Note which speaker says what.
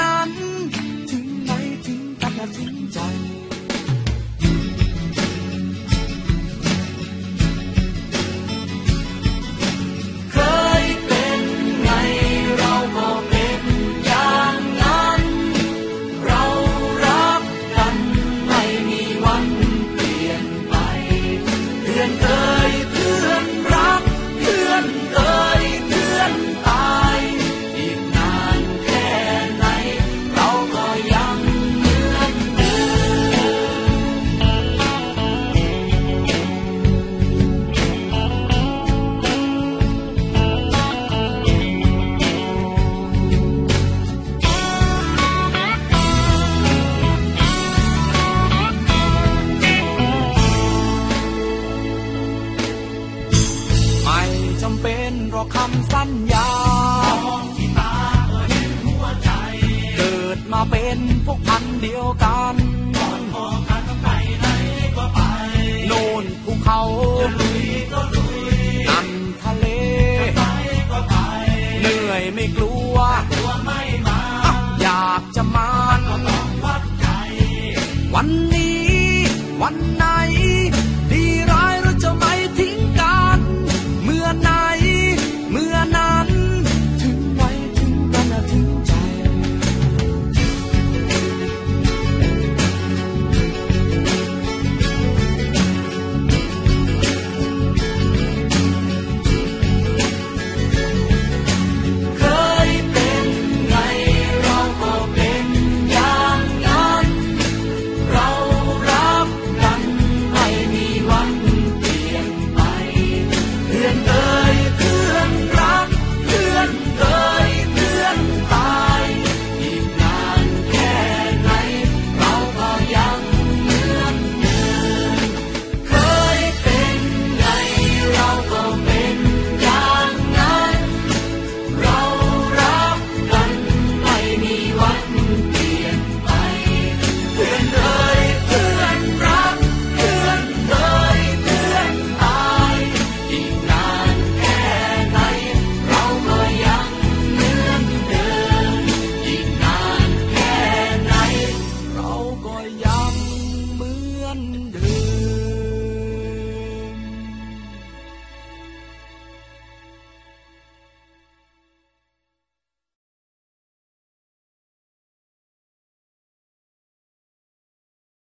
Speaker 1: นั้น ถึงไหนถึงกันและทิ้งใจเคยเป็นไงเราก็เป็นอย่างนั้ จำเป็นรอคำสัญญา มองที่ตาก็เหัวใจ เกิดมาเป็นพวกพันเดียวกันก่อน
Speaker 2: มองกันต้องไป
Speaker 1: ไหนก็ไป โน่นภูเขาจ